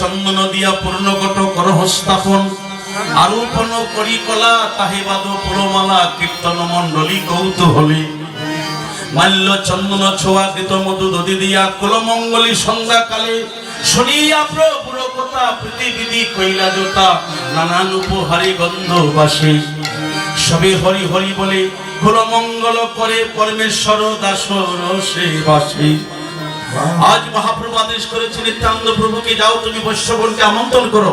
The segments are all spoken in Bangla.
চন্দন দিয়া পূর্ণগত করো স্থাপন আরোপণ করি কলা, তাহে বাদ পুরমালা কীর্তন মণ্ডলী কৌতূহলী। মাল্য চন্দন ছোয়া কৃত মধু দধি দিয়া কুলমঙ্গলী সন্ধ্যাকালে শুনিয়া প্রভুর কথা প্রীতিবিধি কইলা জোতা, নানান উপহারে গন্ধ বাসে। সবে হরি হরি বলে, কুলমঙ্গল করে পরমেশ্বর দাস রসে বাসে আজ মহাপ্রভু আদেশ করেছে নিত্যানন্দ প্রভুকে যাও তুমি বৈশ্যবনকে আমন্ত্রণ করো।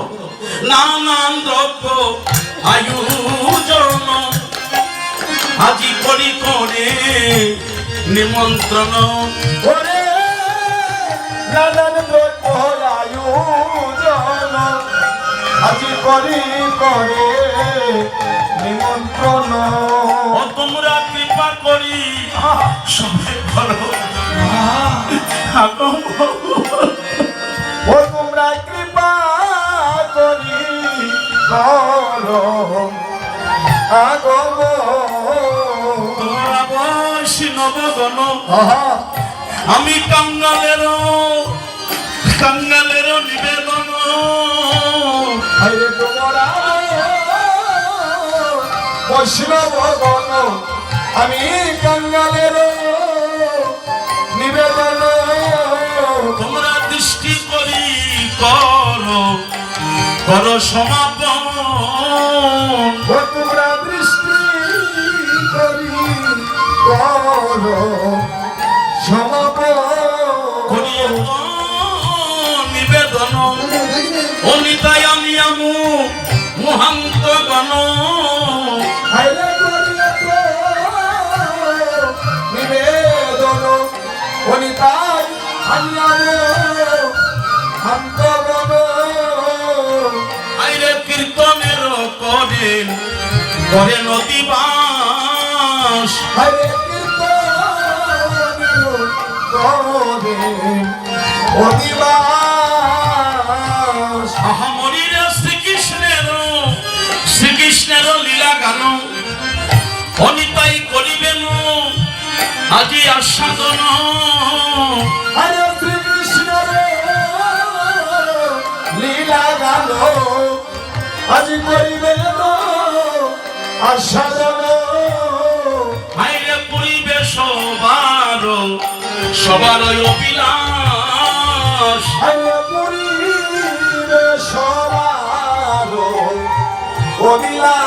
নানান দ্রব্য আয়ুজন আজি করি করে নিমন্ত্রণ। ওরে নানান দ্রব্য আয়োজন আজি করি করে নিমন্ত্রণ। তোমরা কৃপা করি। ও তোমরা কৃপা করি করো আগম তোমরা বৈষ্ণব গণ আমি কাঙ্গালের কাঙ্গালের নিবেদন। তোমরা। বৈষ্ণব গণ আমি কাঙ্গালের করো সমাপন। ও তোমরা দৃষ্টি করি নিবেদন অনিতাই আমি আমু মহান্ত গণ। নিবেদন অনিতাই আনিয়ানো অন্তরণ আইরে কীর্তন করে অদিবাস আহামরির শ্রীকৃষ্ণের শ্রীকৃষ্ণের লীলা গান অনিতাই করিবেন আজি আস্বাদন। হরে শ্রীকৃষ্ণ লীলা গান। আজি করিবে আস্বাদন হাইরে পুরিবে সবার সবার অবিলাস হাইরে পুরিবে সবার অবিলাস